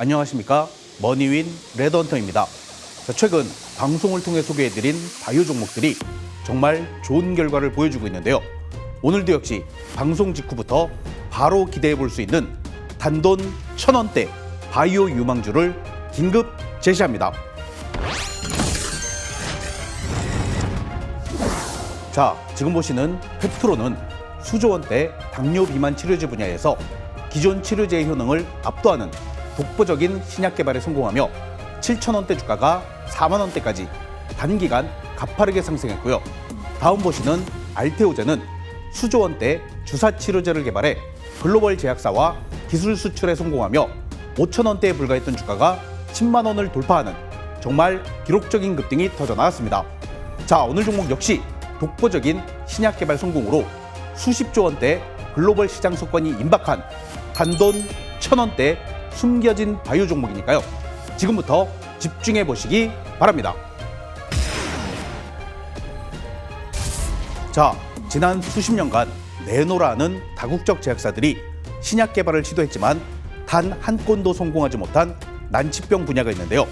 안녕하십니까 머니윈 레드헌터입니다. 자, 최근 방송을 통해 소개해드린 바이오 종목들이 정말 좋은 결과를 보여주고 있는데요. 오늘도 역시 방송 직후부터 바로 기대해 볼 수 있는 단돈 천 원대 바이오 유망주를 긴급 제시합니다. 자, 지금 보시는 펩트로는 수조 원대 당뇨 비만 치료제 분야에서 기존 치료제의 효능을 압도하는 독보적인 신약 개발에 성공하며 7천 원대 주가가 4만 원대까지 단기간 가파르게 상승했고요. 다음 보시는 알테오제는 수조 원대 주사 치료제를 개발해 글로벌 제약사와 기술 수출에 성공하며 5천 원대에 불과했던 주가가 10만 원을 돌파하는 정말 기록적인 급등이 터져 나왔습니다. 자, 오늘 종목 역시 독보적인 신약 개발 성공으로 수십조 원대 글로벌 시장 석권이 임박한 단돈 천 원대 숨겨진 바이오 종목이니까요. 지금부터 집중해 보시기 바랍니다. 자, 지난 수십 년간 내노라는 다국적 제약사들이 신약 개발을 시도했지만 단 한 건도 성공하지 못한 난치병 분야가 있는데요.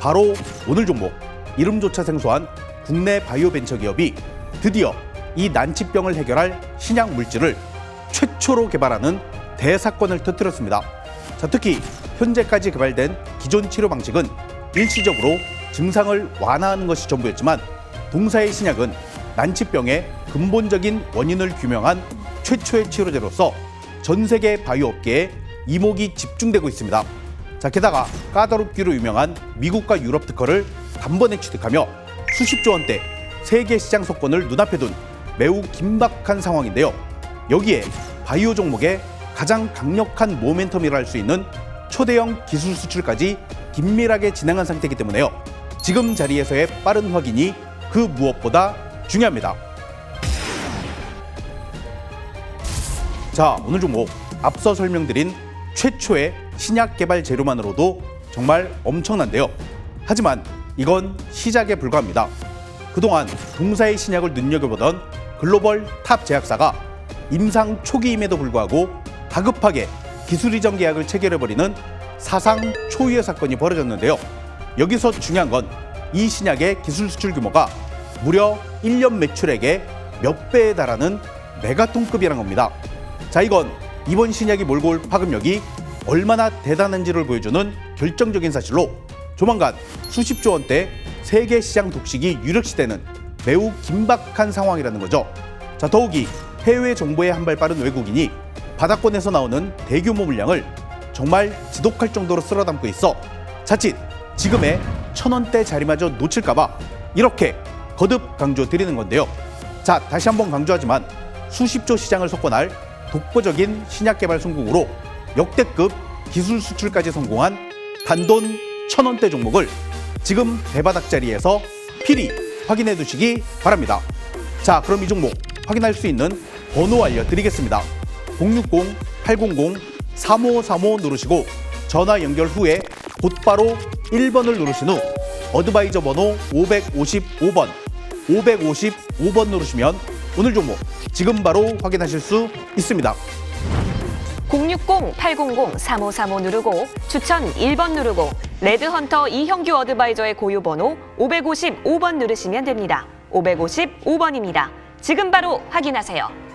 바로 오늘 종목 이름조차 생소한 국내 바이오 벤처 기업이 드디어 이 난치병을 해결할 신약 물질을 최초로 개발하는 대사건을 터뜨렸습니다. 자, 특히 현재까지 개발된 기존 치료 방식은 일시적으로 증상을 완화하는 것이 전부였지만 동사의 신약은 난치병의 근본적인 원인을 규명한 최초의 치료제로서 전 세계 바이오 업계에 이목이 집중되고 있습니다. 자, 게다가 까다롭기로 유명한 미국과 유럽 특허를 단번에 취득하며 수십조 원대 세계 시장 석권을 눈앞에 둔 매우 긴박한 상황인데요. 여기에 바이오 종목의 가장 강력한 모멘텀이라 할 수 있는 초대형 기술 수출까지 긴밀하게 진행한 상태이기 때문에요. 지금 자리에서의 빠른 확인이 그 무엇보다 중요합니다. 자, 오늘 종목 앞서 설명드린 최초의 신약 개발 재료만으로도 정말 엄청난데요. 하지만 이건 시작에 불과합니다. 그동안 동사의 신약을 눈여겨보던 글로벌 탑 제약사가 임상 초기임에도 불구하고 다급하게 기술 이전 계약을 체결해버리는 사상 초유의 사건이 벌어졌는데요. 여기서 중요한 건 이 신약의 기술 수출 규모가 무려 1년 매출액의 몇 배에 달하는 메가톤급이라는 겁니다. 자, 이건 이번 신약이 몰고 올 파급력이 얼마나 대단한지를 보여주는 결정적인 사실로 조만간 수십조 원대 세계 시장 독식이 유력시되는 매우 긴박한 상황이라는 거죠. 자, 더욱이 해외 정보에 한 발 빠른 외국인이 바닥권에서 나오는 대규모 물량을 정말 지독할 정도로 쓸어 담고 있어 자칫 지금의 천 원대 자리마저 놓칠까봐 이렇게 거듭 강조 드리는 건데요. 자, 다시 한번 강조하지만 수십조 시장을 석권할 독보적인 신약 개발 성공으로 역대급 기술 수출까지 성공한 단돈 천 원대 종목을 지금 대바닥 자리에서 필히 확인해 두시기 바랍니다. 자, 그럼 이 종목 확인할 수 있는 번호 알려드리겠습니다. 060-800-3535 누르시고 전화 연결 후에 곧바로 1번을 누르신 후 어드바이저 번호 555번, 555번 누르시면 오늘 종목 지금 바로 확인하실 수 있습니다. 060-800-3535 누르고 추천 1번 누르고 레드헌터 이형규 어드바이저의 고유 번호 555번 누르시면 됩니다. 555번입니다. 지금 바로 확인하세요.